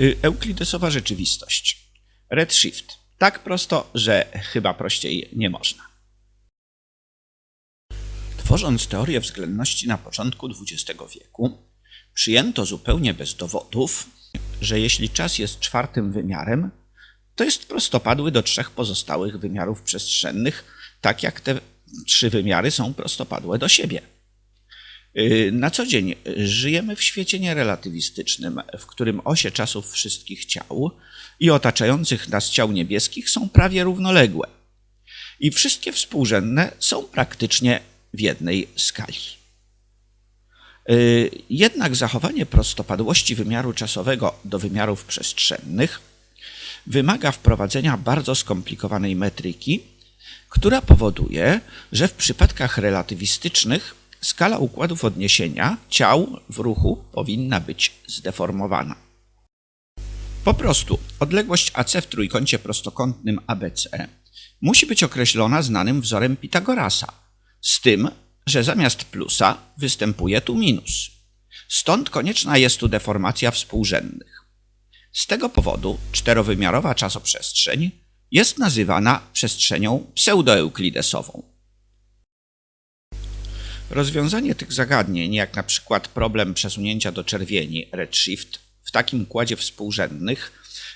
Y, Euklidesowa rzeczywistość. Redshift. Tak prosto, że chyba prościej nie można. Tworząc teorię względności na początku XX wieku, przyjęto zupełnie bez dowodów, że jeśli czas jest czwartym wymiarem, to jest prostopadły do trzech pozostałych wymiarów przestrzennych, tak jak te trzy wymiary są prostopadłe do siebie. Yy, Na co dzień żyjemy w świecie nierelatywistycznym, w którym osie czasów wszystkich ciał i otaczających nas ciał niebieskich są prawie równoległe. I wszystkie współrzędne są praktycznie w jednej skali. Yy, Jednak zachowanie prostopadłości wymiaru czasowego do wymiarów przestrzennych wymaga wprowadzenia bardzo skomplikowanej metryki, która powoduje, że w przypadkach relatywistycznych skala układów odniesienia ciał w ruchu powinna być zdeformowana. Po prostu odległość AC w trójkącie prostokątnym ABC musi być określona znanym wzorem Pitagorasa, z tym, że zamiast plusa występuje tu minus. Stąd konieczna jest tu deformacja współrzędnych. Z tego powodu czterowymiarowa czasoprzestrzeń jest nazywana przestrzenią pseudoeuklidesową. Rozwiązanie tych zagadnień, jak na przykład problem przesunięcia do czerwieni redshift w takim układzie współrzędnych,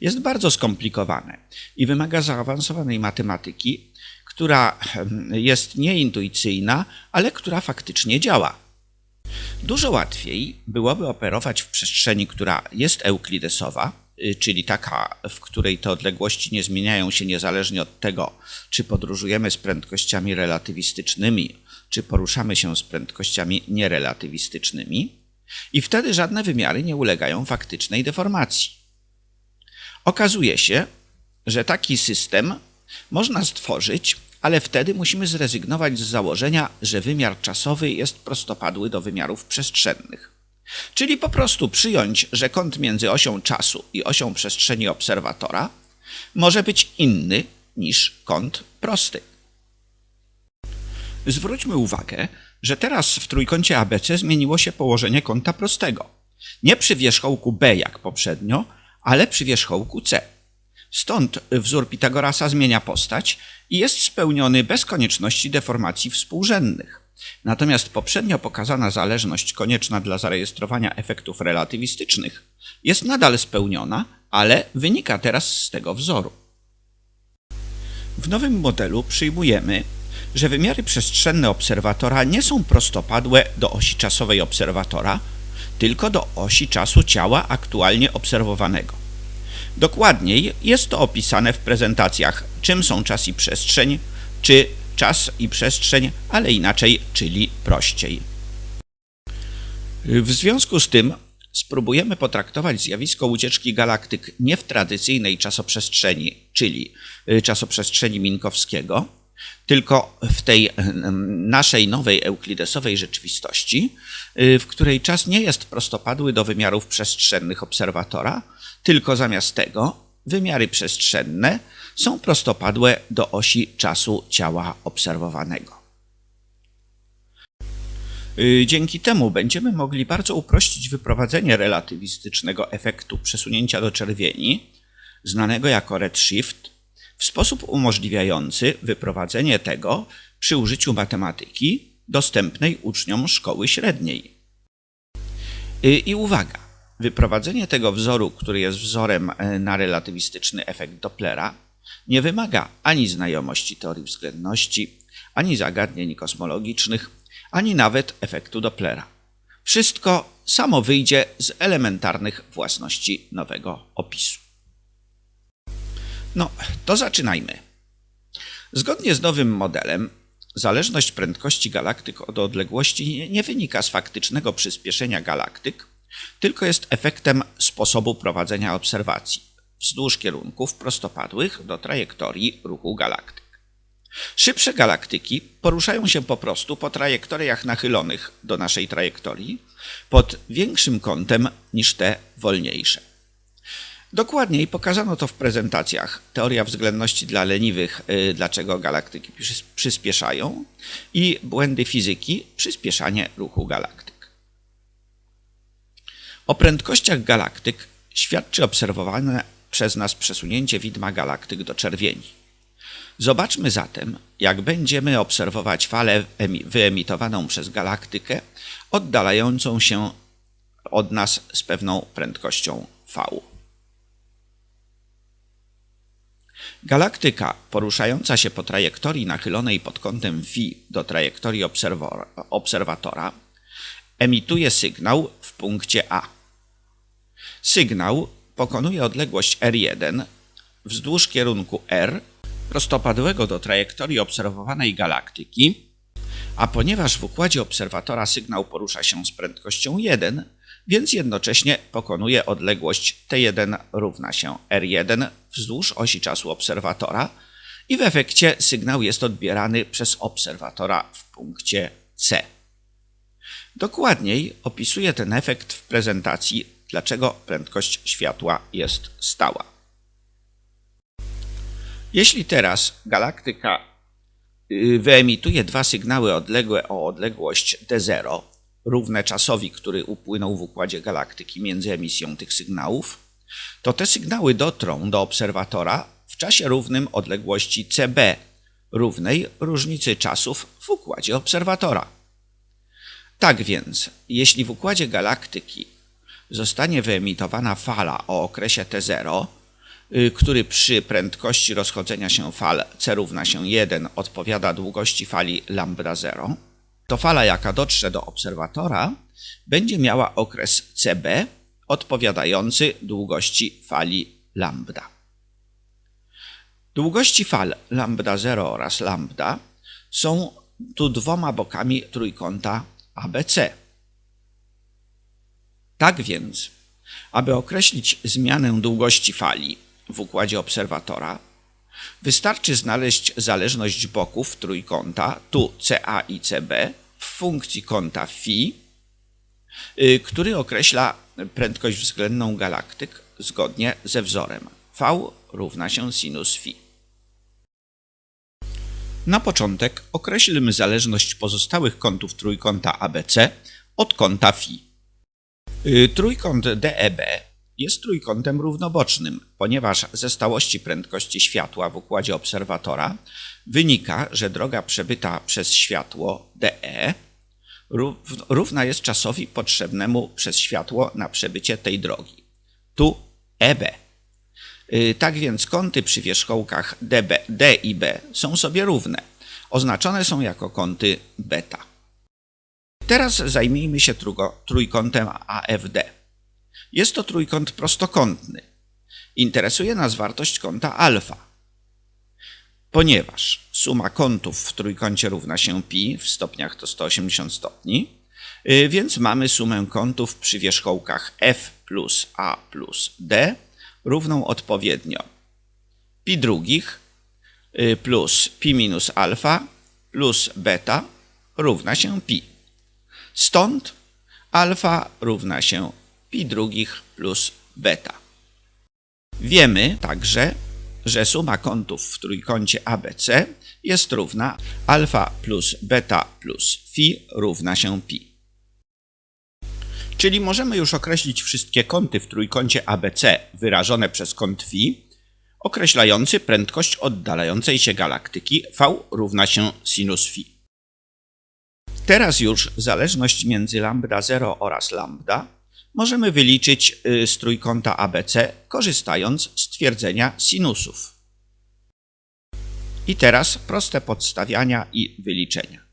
jest bardzo skomplikowane i wymaga zaawansowanej matematyki, która em, jest nieintuicyjna, ale która faktycznie działa. Dużo łatwiej byłoby operować w przestrzeni, która jest euklidesowa, y, czyli taka, w której te odległości nie zmieniają się niezależnie od tego, czy podróżujemy z prędkościami relatywistycznymi, czy poruszamy się z prędkościami nierelatywistycznymi, i wtedy żadne wymiary nie ulegają faktycznej deformacji. Okazuje się, że taki system można stworzyć, ale wtedy musimy zrezygnować z założenia, że wymiar czasowy jest prostopadły do wymiarów przestrzennych. Czyli po prostu przyjąć, że kąt między osią czasu i osią przestrzeni obserwatora może być inny niż kąt prosty. Zwróćmy uwagę, że teraz w trójkącie ABC zmieniło się położenie kąta prostego. Nie przy wierzchołku B jak poprzednio, ale przy wierzchołku C. Stąd wzór Pitagorasa zmienia postać i jest spełniony bez konieczności deformacji współrzędnych. Natomiast poprzednio pokazana zależność konieczna dla zarejestrowania efektów relatywistycznych jest nadal spełniona, ale wynika teraz z tego wzoru. W nowym modelu przyjmujemy, że wymiary przestrzenne obserwatora nie są prostopadłe do osi czasowej obserwatora, tylko do osi czasu ciała aktualnie obserwowanego. Dokładniej jest to opisane w prezentacjach, czym są czas i przestrzeń, czy czas i przestrzeń, ale inaczej, czyli prościej. W związku z tym spróbujemy potraktować zjawisko ucieczki galaktyk nie w tradycyjnej czasoprzestrzeni, czyli y, czasoprzestrzeni Minkowskiego, tylko w tej naszej nowej euklidesowej rzeczywistości, y, w której czas nie jest prostopadły do wymiarów przestrzennych obserwatora, tylko zamiast tego wymiary przestrzenne są prostopadłe do osi czasu ciała obserwowanego. Y, Dzięki temu będziemy mogli bardzo uprościć wyprowadzenie relatywistycznego efektu przesunięcia do czerwieni, znanego jako redshift, w sposób umożliwiający wyprowadzenie tego przy użyciu matematyki dostępnej uczniom szkoły średniej. Y, I uwaga, wyprowadzenie tego wzoru, który jest wzorem e, na relatywistyczny efekt Dopplera, nie wymaga ani znajomości teorii względności, ani zagadnień kosmologicznych, ani nawet efektu Dopplera. Wszystko samo wyjdzie z elementarnych własności nowego opisu. No, to zaczynajmy. Zgodnie z nowym modelem, zależność prędkości galaktyk od odległości nie- wynika z faktycznego przyspieszenia galaktyk, tylko jest efektem sposobu prowadzenia obserwacji wzdłuż kierunków prostopadłych do trajektorii ruchu galaktyk. Szybsze galaktyki poruszają się po prostu po trajektoriach nachylonych do naszej trajektorii pod większym kątem niż te wolniejsze. Dokładniej pokazano to w prezentacjach Teoria względności dla leniwych, y, dlaczego galaktyki przys- przyspieszają i Błędy fizyki, przyspieszanie ruchu galaktyk. O prędkościach galaktyk świadczy obserwowane przez nas przesunięcie widma galaktyk do czerwieni. Zobaczmy zatem, jak będziemy obserwować falę emi- wyemitowaną przez galaktykę oddalającą się od nas z pewną prędkością v. Galaktyka poruszająca się po trajektorii nachylonej pod kątem φ do trajektorii obserwatora emituje sygnał w punkcie A. Sygnał pokonuje odległość r1 wzdłuż kierunku r prostopadłego do trajektorii obserwowanej galaktyki, a ponieważ w układzie obserwatora sygnał porusza się z prędkością 1, więc jednocześnie pokonuje odległość t1 równa się r1 wzdłuż osi czasu obserwatora i w efekcie sygnał jest odbierany przez obserwatora w punkcie C. Dokładniej opisuję ten efekt w prezentacji, dlaczego prędkość światła jest stała. Jeśli teraz galaktyka y, wyemituje dwa sygnały odległe o odległość d0, równe czasowi, który upłynął w układzie galaktyki między emisją tych sygnałów, to te sygnały dotrą do obserwatora w czasie równym odległości cb, równej różnicy czasów w układzie obserwatora. Tak więc, jeśli w układzie galaktyki zostanie wyemitowana fala o okresie t0, y, który przy prędkości rozchodzenia się fal c równa się 1 odpowiada długości fali lambda 0, to fala, jaka dotrze do obserwatora, będzie miała okres cb odpowiadający długości fali lambda. Długości fal lambda 0 oraz lambda są tu dwoma bokami trójkąta ABC. Tak więc, aby określić zmianę długości fali w układzie obserwatora, wystarczy znaleźć zależność boków trójkąta, tu CA i CB, w funkcji kąta φ, y, który określa prędkość względną galaktyk zgodnie ze wzorem V równa się sinus φ. Na początek określmy zależność pozostałych kątów trójkąta ABC od kąta φ. Y, Trójkąt DEB jest trójkątem równobocznym, ponieważ ze stałości prędkości światła w układzie obserwatora wynika, że droga przebyta przez światło DE rów- równa jest czasowi potrzebnemu przez światło na przebycie tej drogi. Tu EB. Y, Tak więc kąty przy wierzchołkach DB, D i B są sobie równe. Oznaczone są jako kąty beta. Teraz zajmijmy się trójkątem AFD. Jest to trójkąt prostokątny. Interesuje nas wartość kąta alfa. Ponieważ suma kątów w trójkącie równa się pi, w stopniach to 180 stopni, y, więc mamy sumę kątów przy wierzchołkach f plus a plus d równą odpowiednio pi drugich y, plus pi minus alfa plus beta równa się pi. Stąd alfa równa się pi drugich plus beta. Wiemy także, że suma kątów w trójkącie ABC jest równa alfa plus beta plus phi równa się pi. Czyli możemy już określić wszystkie kąty w trójkącie ABC wyrażone przez kąt phi, określający prędkość oddalającej się galaktyki v równa się sinus phi. Teraz już zależność między lambda 0 oraz lambda możemy wyliczyć y, z trójkąta ABC, korzystając z twierdzenia sinusów. I teraz proste podstawiania i wyliczenia.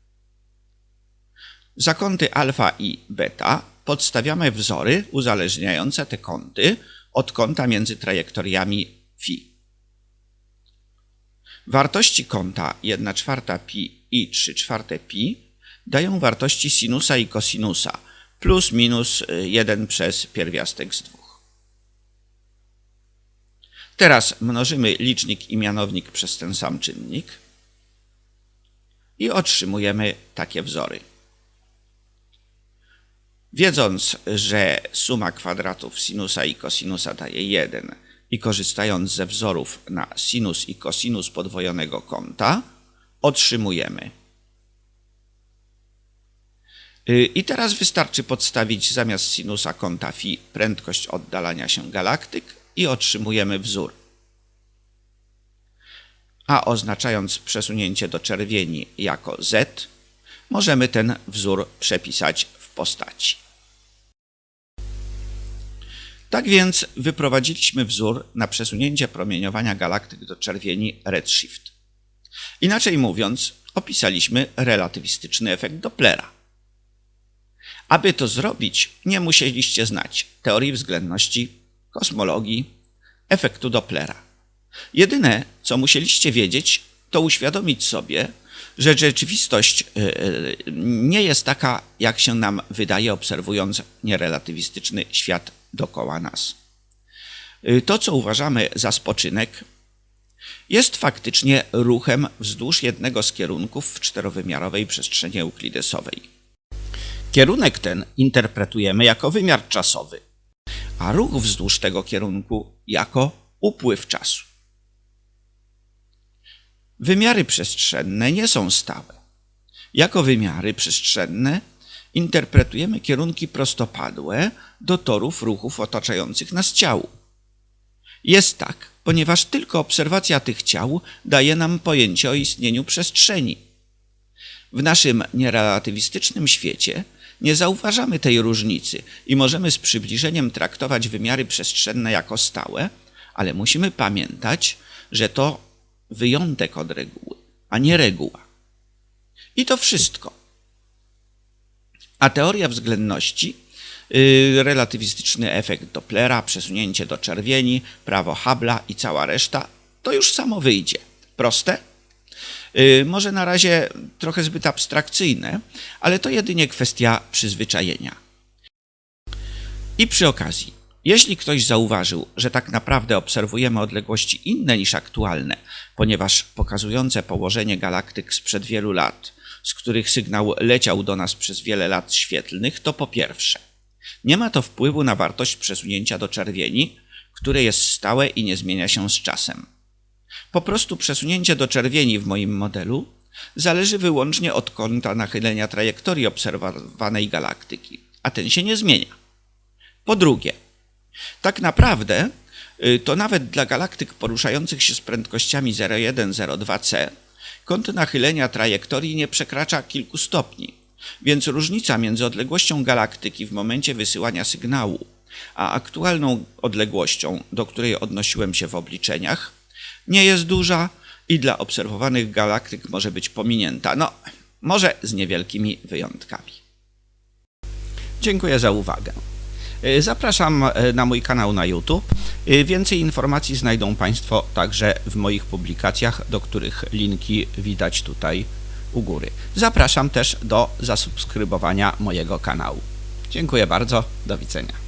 Za kąty alfa i beta podstawiamy wzory uzależniające te kąty od kąta między trajektoriami φ. Wartości kąta 1 czwarta pi i 3 czwarte pi dają wartości sinusa i kosinusa plus minus 1 przez pierwiastek z 2. Teraz mnożymy licznik i mianownik przez ten sam czynnik i otrzymujemy takie wzory. Wiedząc, że suma kwadratów sinusa i kosinusa daje 1 i korzystając ze wzorów na sinus i kosinus podwojonego kąta, otrzymujemy Y, I teraz wystarczy podstawić zamiast sinusa kąta φ prędkość oddalania się galaktyk i otrzymujemy wzór. A oznaczając przesunięcie do czerwieni jako z, możemy ten wzór przepisać w postaci. Tak więc wyprowadziliśmy wzór na przesunięcie promieniowania galaktyk do czerwieni redshift. Inaczej mówiąc, opisaliśmy relatywistyczny efekt Dopplera. Aby to zrobić, nie musieliście znać teorii względności, kosmologii, efektu Dopplera. Jedyne, co musieliście wiedzieć, to uświadomić sobie, że rzeczywistość y, y, nie jest taka, jak się nam wydaje, obserwując nierelatywistyczny świat dookoła nas. Y, to, co uważamy za spoczynek, jest faktycznie ruchem wzdłuż jednego z kierunków w czterowymiarowej przestrzeni euklidesowej. Kierunek ten interpretujemy jako wymiar czasowy, a ruch wzdłuż tego kierunku jako upływ czasu. Wymiary przestrzenne nie są stałe. Jako wymiary przestrzenne interpretujemy kierunki prostopadłe do torów ruchów otaczających nas ciał. Jest tak, ponieważ tylko obserwacja tych ciał daje nam pojęcie o istnieniu przestrzeni. W naszym nierelatywistycznym świecie nie zauważamy tej różnicy i możemy z przybliżeniem traktować wymiary przestrzenne jako stałe, ale musimy pamiętać, że to wyjątek od reguły, a nie reguła. I to wszystko. A teoria względności, yy, relatywistyczny efekt Dopplera, przesunięcie do czerwieni, prawo Hubble'a i cała reszta, to już samo wyjdzie. Proste? Yy, może na razie trochę zbyt abstrakcyjne, ale to jedynie kwestia przyzwyczajenia. I przy okazji, jeśli ktoś zauważył, że tak naprawdę obserwujemy odległości inne niż aktualne, ponieważ pokazujące położenie galaktyk sprzed wielu lat, z których sygnał leciał do nas przez wiele lat świetlnych, to po pierwsze, nie ma to wpływu na wartość przesunięcia do czerwieni, które jest stałe i nie zmienia się z czasem. Po prostu przesunięcie do czerwieni w moim modelu zależy wyłącznie od kąta nachylenia trajektorii obserwowanej galaktyki, a ten się nie zmienia. Po drugie, tak naprawdę y, to nawet dla galaktyk poruszających się z prędkościami 0,1-0,2c kąt nachylenia trajektorii nie przekracza kilku stopni, więc różnica między odległością galaktyki w momencie wysyłania sygnału a aktualną odległością, do której odnosiłem się w obliczeniach, nie jest duża i dla obserwowanych galaktyk może być pominięta. No, może z niewielkimi wyjątkami. Dziękuję za uwagę. Y, Zapraszam y, na mój kanał na YouTube. Y, Więcej informacji znajdą Państwo także w moich publikacjach, do których linki widać tutaj u góry. Zapraszam też do zasubskrybowania mojego kanału. Dziękuję bardzo, do widzenia.